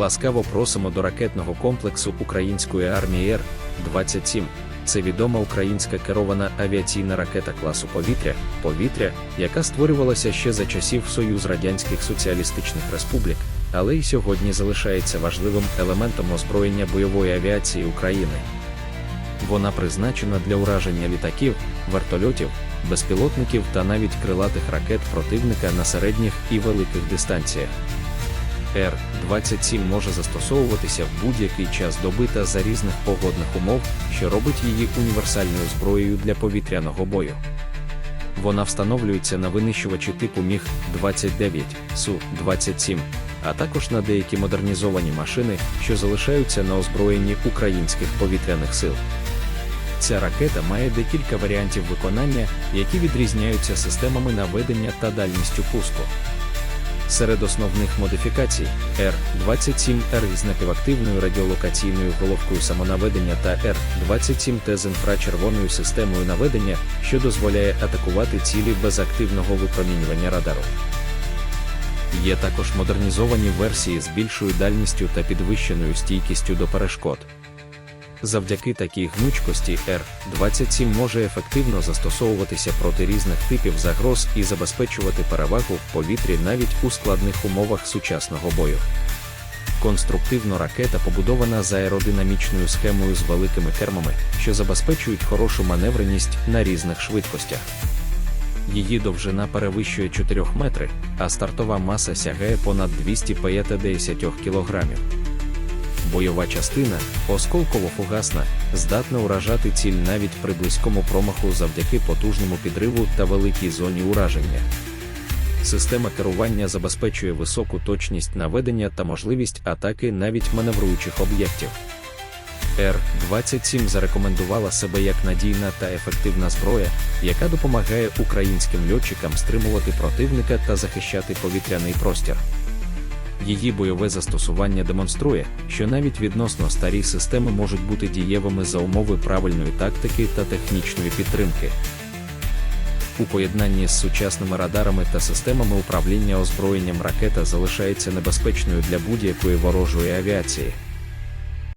Ласкаво просимо до ракетного комплексу української армії Р-27. Це відома українська керована авіаційна ракета класу повітря, повітря, яка створювалася ще за часів Союз Радянських Соціалістичних Республік, але й сьогодні залишається важливим елементом озброєння бойової авіації України. Вона призначена для ураження літаків, вертольотів, безпілотників та навіть крилатих ракет противника на середніх і великих дистанціях. Р-27 може застосовуватися в будь-який час доби та за різних погодних умов, що робить її універсальною зброєю для повітряного бою. Вона встановлюється на винищувачі типу Міг-29, Су-27, а також на деякі модернізовані машини, що залишаються на озброєнні українських повітряних сил. Ця ракета має декілька варіантів виконання, які відрізняються системами наведення та дальністю пуску. Серед основних модифікацій Р-27Р із напівактивною радіолокаційною головкою самонаведення та Р-27Т з інфрачервоною системою наведення, що дозволяє атакувати цілі без активного випромінювання радару. Є також модернізовані версії з більшою дальністю та підвищеною стійкістю до перешкод. Завдяки такій гнучкості Р-27 може ефективно застосовуватися проти різних типів загроз і забезпечувати перевагу в повітрі навіть у складних умовах сучасного бою. Конструктивно ракета побудована за аеродинамічною схемою з великими кермами, що забезпечують хорошу маневреність на різних швидкостях. Її довжина перевищує 4 метри, а стартова маса сягає понад 250 кг. Бойова частина, осколково-фугасна, здатна уражати ціль навіть при близькому промаху завдяки потужному підриву та великій зоні ураження. Система керування забезпечує високу точність наведення та можливість атаки навіть маневруючих об'єктів. Р-27 зарекомендувала себе як надійна та ефективна зброя, яка допомагає українським льотчикам стримувати противника та захищати повітряний простір. Її бойове застосування демонструє, що навіть відносно старі системи можуть бути дієвими за умови правильної тактики та технічної підтримки. У поєднанні з сучасними радарами та системами управління озброєнням ракета залишається небезпечною для будь-якої ворожої авіації.